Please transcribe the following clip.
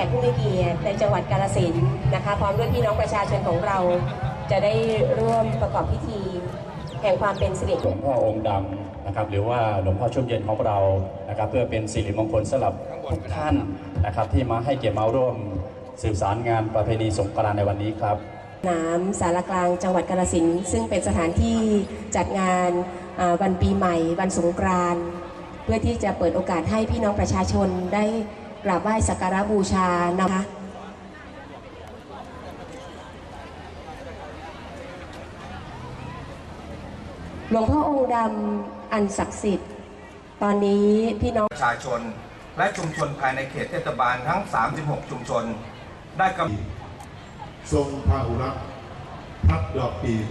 ขกผู้มีเกียรติในจังหวัดกาฬสินธุ์นะคะพร้อมด้วยพี่น้องประชาชนของเรา จะได้ร่วมประกอบพิธี แห่งความเป็นสิริหลวงพ่อองค์ดำนะครับ หรือว่าหลวงพ่อชุ่มเย็นของเรานะครับ เพื่อเป็นสิริมงคลสำหรับทุกท่านนะครับ ที่มาให้เกียรติมาร่วมสืบสารงานประเพณีสงกรานต์ในวันนี้ครับน้ำสารกลางจังหวัดกาฬสินธุ์ซึ่งเป็นสถานที่จัดงานอ่าวันปีใหม่ วันสงกรานต์เพื่อที่จะเปิดโอกาสให้พี่น้องประชาชนได้ กราบไหว้สักการะบูชานะคะหลวงพ่อองค์ดำอันศักดิ์สิทธิ์ ตอนนี้พี่น้องประชาชน และชุมชนภายในเขตเทศบาลทั้ง 36 ชุมชน ได้กำทรงพาหุรักษ์พัดดอกปีบ